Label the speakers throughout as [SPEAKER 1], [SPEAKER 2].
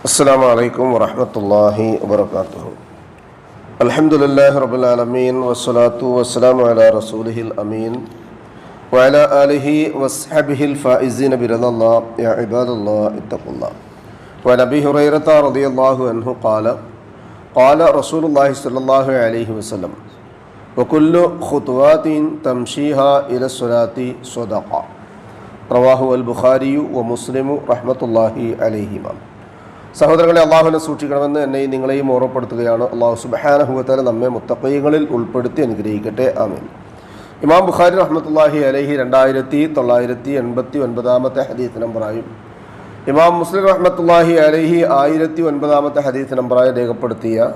[SPEAKER 1] السلام عليكم ورحمة الله وبركاته. الحمد لله رب العالمين والصلاة والسلام على رسوله الأمين وعلى آله وصحبه الفائزين برضا الله. يا عباد الله اتقوا الله. وعن أبي هريرة رضي الله عنه قال قال رسول الله صلى الله عليه وسلم وكل خطوات تمشيها إلى الصلاة صدقة. رواه البخاري ومسلم رحمة الله عليهما. സഹോദരങ്ങളെ അള്ളാഹുവിനെ സൂക്ഷിക്കണമെന്ന് എന്നെയും നിങ്ങളെയും ഓർമ്മപ്പെടുത്തുകയാണ്. അള്ളാഹു സുബഹാനഹുവത്താല നമ്മെ മുത്തക്കൈകളിൽ ഉൾപ്പെടുത്തി അനുഗ്രഹിക്കട്ടെ. ആമീൻ. ഇമാം ബുഖാരി റഹ്മത്തുല്ലാഹി അലഹി രണ്ടായിരത്തി തൊള്ളായിരത്തി എൺപത്തി ഒൻപതാമത്തെ ഹദീത്ത് നമ്പറായും ഇമാം മുസ്ലിം റഹ്മത്തുല്ലാഹി അലഹി ആയിരത്തി ഒൻപതാമത്തെ ഹദീത്ത് നമ്പറായി രേഖപ്പെടുത്തിയ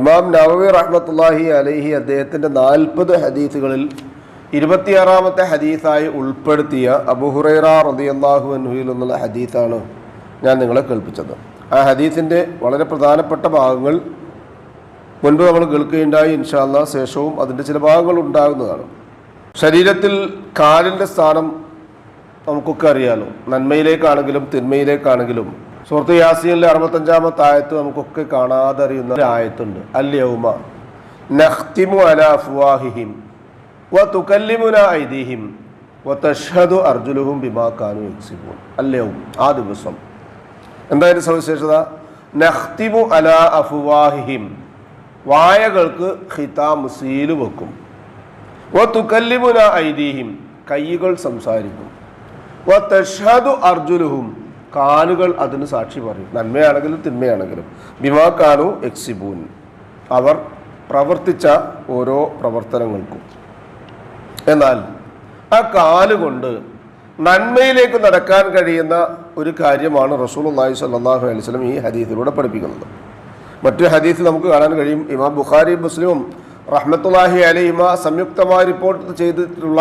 [SPEAKER 1] ഇമാം നവവി റഹ്മത്തുല്ലാഹി അലഹി അദ്ദേഹത്തിന്റെ നാൽപ്പത് ഹദീസുകളിൽ ഇരുപത്തിയാറാമത്തെ ഹദീസായി ഉൾപ്പെടുത്തിയ അബുഹുറൈറ റളിയല്ലാഹു അൻഹുയിൽ നിന്നുള്ള ഹദീസാണ് ഞാൻ നിങ്ങളെ കേൾപ്പിച്ചത്. ആ ഹദീസിന്റെ വളരെ പ്രധാനപ്പെട്ട ഭാഗങ്ങൾ മുൻപ് നമ്മൾ കേൾക്കുകയുണ്ടായി ഇൻഷാല്ല ശേഷവും അതിന്റെ ചില ഭാഗങ്ങൾ ഉണ്ടാകുന്നതാണ്. ശരീരത്തിൽ കാലിന്റെ സ്ഥാനം നമുക്കൊക്കെ അറിയാലോ. നന്മയിലേക്കാണെങ്കിലും തിന്മയിലേക്കാണെങ്കിലും. സുഹൃത്ത് യാസിയിലെ അറുപത്തഞ്ചാമത്തെ ആയത്ത് നമുക്കൊക്കെ കാണാതെ അറിയുന്ന ആയത്തുണ്ട്. അല്യൗമ നഖ്തിമു അല അഫ്വാഹിഹിം ഐദിഹിം വ തഷ്ഹദു അർജുലുഹും ബിമാ കാനു യക്സിബൂൻ. അല്ലയോ ആ ദിവസം എന്തായാലും സവിശേഷത? നഹ്തിമു അല അഫുവാഹിം വായകൾക്ക് ഹിതാ സീൽ വെക്കും. വതുകല്ലിമുന ഐദീഹിം. കൈകൾ സംസാരിക്കും. വതഷ്ഹദു അർജുലുഹും കാലുകൾ അതിന് സാക്ഷി പറയും. നന്മയാണെങ്കിലും തിന്മയാണെങ്കിലും. ബിമാ കാനു എക്സിബൂൻ. അവർ പ്രവർത്തിച്ച ഓരോ പ്രവർത്തനങ്ങൾക്കും. എന്നാൽ ആ കാലുകൊണ്ട് നന്മയിലേക്ക് നടക്കാൻ കഴിയുന്ന ഒരു കാര്യമാണ് റസൂൽ അള്ളാഹി സല്ലാഹു അലൈഹി സ്വലം ഈ ഹദീസിലൂടെ പഠിപ്പിക്കുന്നത്. മറ്റൊരു ഹദീസ് നമുക്ക് കാണാൻ കഴിയും. ഇമാം ബുഖാരി മുസ്ലിമും റഹ്മത്തുല്ലാഹി അലൈഹിമ സംയുക്തമായി റിപ്പോർട്ട് ചെയ്തിട്ടുള്ള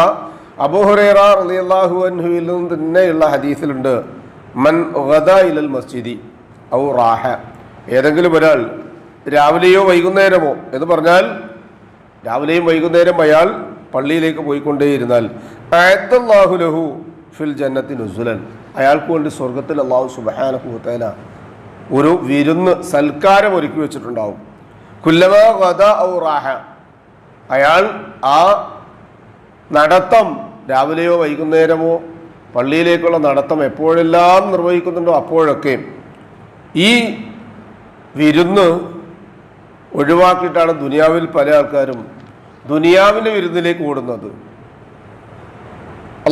[SPEAKER 1] അബുഹുറേറ റളിയല്ലാഹു അൻഹുവിൽ നിന്ന് തന്നെയുള്ള ഹദീസിലുണ്ട്. മൻ ഗദ ഇലൽ മസ്ജിദി ഔ റാഹ. ഏതെങ്കിലും ഒരാൾ രാവിലെയോ വൈകുന്നേരമോ എന്ന് പറഞ്ഞാൽ രാവിലെയും വൈകുന്നേരം അയാൾ പള്ളിയിലേക്ക് പോയിക്കൊണ്ടേയിരുന്നാൽ ആയത്തല്ലാഹു ലഹു ഫിൽ ജന്നത്തിൻ ഉസുലൻ അയാൾക്ക് വേണ്ടി സ്വർഗത്തിൽ അള്ളാഹു സുബഹാനഹുത്തേന ഒരു വിരുന്ന് സൽക്കാരം ഒരുക്കി വെച്ചിട്ടുണ്ടാവും. കുല്ലവ വധ ഔ റാഹ. അയാൾ ആ നടത്തം രാവിലെയോ വൈകുന്നേരമോ പള്ളിയിലേക്കുള്ള നടത്തം എപ്പോഴെല്ലാം നിർവഹിക്കുന്നുണ്ടോ അപ്പോഴൊക്കെ ഈ വിരുന്ന് ഒഴിവാക്കിയിട്ടാണ് ദുനിയാവിൽ പല ആൾക്കാരും ദുനിയാവിന്റെ വിരുന്നിലേക്ക് ഓടുന്നത്.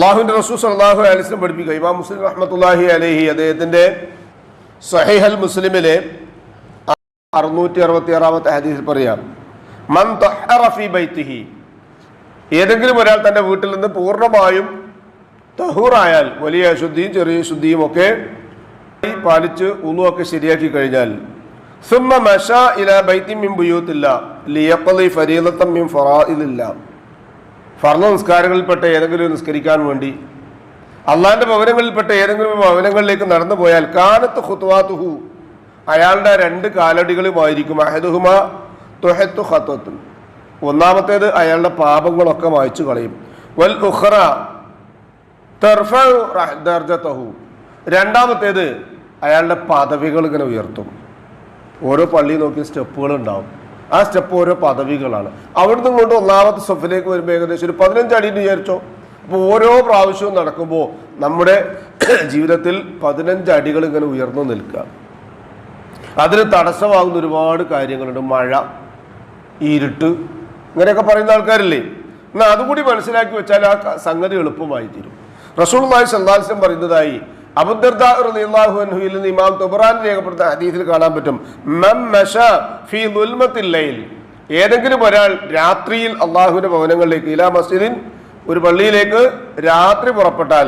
[SPEAKER 1] അള്ളാഹുവിന്റെ റസൂ സലാഹു അലിസ്ലം പഠിപ്പിക്കുക. ഇമാം മുസ്ലിം റഹ്മത്തുല്ലാഹി അലഹി അദ്ദേഹത്തിന്റെ സഹൈഹൽ മുസ്ലിമിലെ അറുന്നൂറ്റി അറുപത്തി ആറാമത്തെ ഹദീസിൽ പറയാം ബൈത്തിഹി. ഏതെങ്കിലും ഒരാൾ തന്റെ വീട്ടിൽ നിന്ന് പൂർണമായും തഹൂറായാൽ വലിയ അശുദ്ധിയും ചെറിയ ശുദ്ധിയും ഒക്കെ പാലിച്ച് ഉളുവൊക്കെ ശരിയാക്കി കഴിഞ്ഞാൽ സുമ്മ മഷ ഇല ബൈത്തി മിം ബുയൂത്തില്ല ലിയക്കലി ഫരീലത്തം മിം ഫറായിലില്ല ഫർണ നിസ്കാരങ്ങളിൽപ്പെട്ട ഏതെങ്കിലും നിസ്കരിക്കാൻ വേണ്ടി അള്ളാന്റെ ഭവനങ്ങളിൽപ്പെട്ട ഏതെങ്കിലും ഭവനങ്ങളിലേക്ക് നടന്നു പോയാൽ കാലത്ത് ഹുത്വാത്തുഹു അയാളുടെ രണ്ട് കാലടികളുമായിരിക്കും. അഹദുഹുമ തൊഹത്തു ഹത്വത്തും ഒന്നാമത്തേത് അയാളുടെ പാപങ്ങളൊക്കെ വായിച്ചു കളയും. വൽ ഉഖ്റ ദർജത്തഹു രണ്ടാമത്തേത് അയാളുടെ പദവികൾ ഇങ്ങനെ ഉയർത്തും. ഓരോ പള്ളി നോക്കിയ സ്റ്റെപ്പുകൾ ഉണ്ടാവും. ആ സ്റ്റെപ്പ് ഓരോ പദവികളാണ്. അവിടുന്ന് ഇങ്ങോട്ട് ഒന്നാമത്തെ സ്റ്റെപ്പിലേക്ക് വരുമ്പോൾ ഏകദേശം ഒരു പതിനഞ്ച് അടി എന്ന് വിചാരിച്ചോ. അപ്പോൾ ഓരോ പ്രാവശ്യവും നടക്കുമ്പോൾ നമ്മുടെ ജീവിതത്തിൽ പതിനഞ്ച് അടികൾ ഇങ്ങനെ ഉയർന്നു നിൽക്കുക. അതിന് തടസ്സമാകുന്ന ഒരുപാട് കാര്യങ്ങളുണ്ട്. മഴ ഇരുട്ട് ഇങ്ങനെയൊക്കെ പറയുന്ന ആൾക്കാരില്ലേ? എന്നാൽ അതുകൂടി മനസ്സിലാക്കി വെച്ചാൽ ആ സംഗതി എളുപ്പമായി തീരും. റസൂൾ നായി സന്താസം പറയുന്നതായി ഇമാം ഹദീസിൽ ഫീ ഏതെങ്കിലും ഒരാൾ രാത്രിയിൽ അള്ളാഹുവിന്റെ ഭവനങ്ങളിലേക്ക് ഇലാ മസ്ജിദിൻ ഒരു പള്ളിയിലേക്ക് രാത്രി പുറപ്പെട്ടാൽ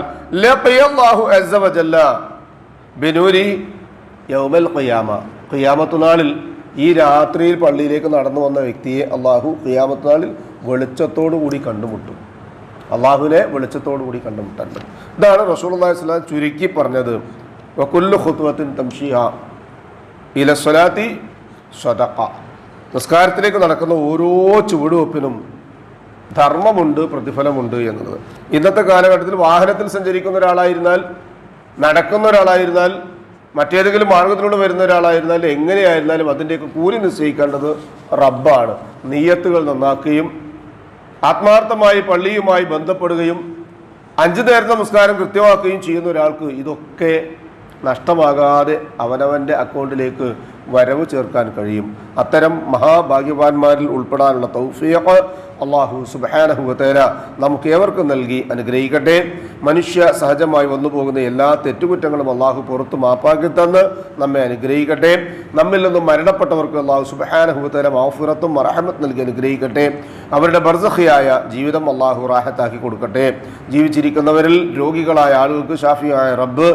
[SPEAKER 1] ബിനൂരി ഈ രാത്രിയിൽ പള്ളിയിലേക്ക് നടന്നു വന്ന വ്യക്തിയെ അള്ളാഹു ഖിയാമത്ത് നാളിൽ വെളിച്ചത്തോടു കൂടി കണ്ടുമുട്ടും. അള്ളാഹുവിനെ വെളിച്ചത്തോടു കൂടി പറ്റും. ഇതാണ് റസൂൽ അള്ളാഹി ചുരുക്കി പറഞ്ഞത്. നിസ്കാരത്തിലേക്ക് നടക്കുന്ന ഓരോ ചുവടുവെപ്പിനും ധർമ്മമുണ്ട് പ്രതിഫലമുണ്ട് എന്നുള്ളത്. ഇന്നത്തെ കാലഘട്ടത്തിൽ വാഹനത്തിൽ സഞ്ചരിക്കുന്ന ഒരാളായിരുന്നാൽ നടക്കുന്ന ഒരാളായിരുന്നാൽ മറ്റേതെങ്കിലും മാർഗത്തിലൂടെ വരുന്ന ഒരാളായിരുന്നാൽ എങ്ങനെയായിരുന്നാലും അതിന്റെയൊക്കെ കൂലി നിശ്ചയിക്കേണ്ടത് റബ്ബാണ്. നീയത്തുകൾ നന്നാക്കുകയും ആത്മാർത്ഥമായി പള്ളിയുമായി ബന്ധപ്പെടുകയും അഞ്ചു നേരത്തെ നമസ്കാരം കൃത്യമാക്കുകയും ചെയ്യുന്ന ഒരാൾക്ക് ഇതൊക്കെ നഷ്ടമാകാതെ അവനവന്റെ അക്കൗണ്ടിലേക്ക് വരവ് ചേർക്കാൻ കഴിയും. അത്തരം മഹാഭാഗ്യവാന്മാരിൽ ഉൾപ്പെടാനുള്ള തൗഫീഖ് അള്ളാഹു സുബാനഹുബത്തേര നമുക്ക് ഏവർക്കും നൽകി അനുഗ്രഹിക്കട്ടെ. മനുഷ്യ സഹജമായി വന്നു പോകുന്ന എല്ലാ തെറ്റുകുറ്റങ്ങളും അള്ളാഹു പുറത്തു മാപ്പാക്കി തന്ന് നമ്മെ അനുഗ്രഹിക്കട്ടെ. നമ്മിൽ നിന്നും മരണപ്പെട്ടവർക്ക് അള്ളാഹു സുബാനഹുബത്തേര മാഫുറത്തും മറഹമത്ത് നൽകി അനുഗ്രഹിക്കട്ടെ. അവരുടെ ബർസഖിയായ ജീവിതം അള്ളാഹു റാഹത്താക്കി കൊടുക്കട്ടെ. ജീവിച്ചിരിക്കുന്നവരിൽ രോഗികളായ ആളുകൾക്ക് ഷാഫിയായ റബ്ബ്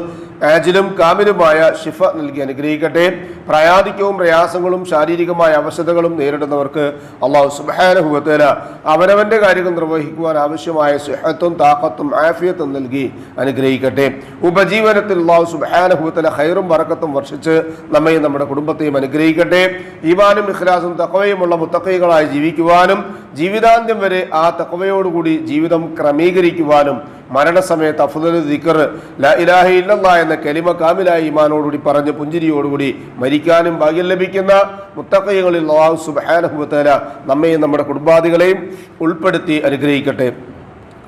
[SPEAKER 1] ആജിലും കാമിലുമായ ഷിഫ നൽകി അനുഗ്രഹിക്കട്ടെ. പ്രയാധിക്കവും പ്രയാസങ്ങളും ശാരീരികമായ അവശതകളും നേരിടുന്നവർക്ക് അള്ളാഹു സുബാനഹുവത്തേല അവനവന്റെ കാര്യങ്ങൾ നിർവഹിക്കുവാൻ ആവശ്യമായ സുഹത്തും താക്കത്തും ആഫിയത്തും നൽകി അനുഗ്രഹിക്കട്ടെ. ഉപജീവനത്തിൽ അള്ളാഹു സുബാനഹുവത്തേല ഹൈറും വറക്കത്തും വർഷിച്ച് നമ്മയും നമ്മുടെ കുടുംബത്തെയും അനുഗ്രഹിക്കട്ടെ. ഈമാനും ഇഖ്ലാസും തക്കവയുമുള്ള മുത്തക്കൈകളായി ജീവിക്കുവാനും ജീവിതാന്ത്യം വരെ ആ തക്കവയോടുകൂടി ജീവിതം ക്രമീകരിക്കുവാനും മരണസമയത്ത് അഫുദൽ ദിക്കർ ലാ ഇലാഹ ഇല്ലല്ലാ എന്ന കലിമ കാമിലായി ഈമാനോടുകൂടി പറഞ്ഞ് പുഞ്ചിരിയോടുകൂടി മരിക്കാനും ഭാഗ്യം ലഭിക്കുന്ന മുത്തക്കൈകളിൽ അള്ളാഹു സുബ്ഹാനഹു നമ്മെയും നമ്മുടെ കുടുംബാദികളെയും ഉൾപ്പെടുത്തി അനുഗ്രഹിക്കട്ടെ.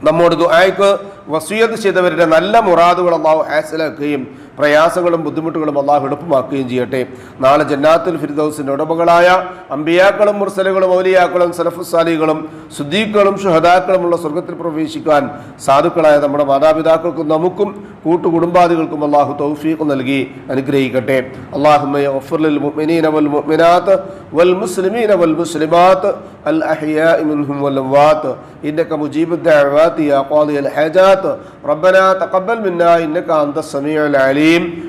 [SPEAKER 1] നമ്മോട് ദുആയ്ക്ക് വസീയത്ത് ചെയ്തവരുടെ നല്ല മുറാദുകൾ അള്ളാഹു ഹാസിലാക്കുകയും പ്രയാസങ്ങളും ബുദ്ധിമുട്ടുകളും അള്ളാഹു എളുപ്പമാക്കുകയും ചെയ്യട്ടെ നാളെ ജന്നാത്തുൽ ഫിർദൌസിന്റെ ഉടമകളായ അമ്പിയാക്കളും മുർസലുകളും ഔലിയാക്കളും സലഫുസാലികളും സുദ്ദീഖുകളും ഷുഹദാക്കളുമുള്ള സ്വർഗത്തിൽ പ്രവേശിക്കാൻ സാധുക്കളായ നമ്മുടെ മാതാപിതാക്കൾക്കും നമുക്കും കൂട്ടുകുടുംബാദികൾക്കും അള്ളാഹു തൗഫീഖ് നൽകി അനുഗ്രഹിക്കട്ടെ അള്ളാഹുമീന വൽ മുഅ്മിനാത്ത് വൽ മുസ്ലിമീന വൽ മുസ്ലിമാത്ത് الأحياء منهم والأموات إنك مجيب الدعوات يا قاضي الحاجات ربنا تقبل منا إنك أنت السميع العليم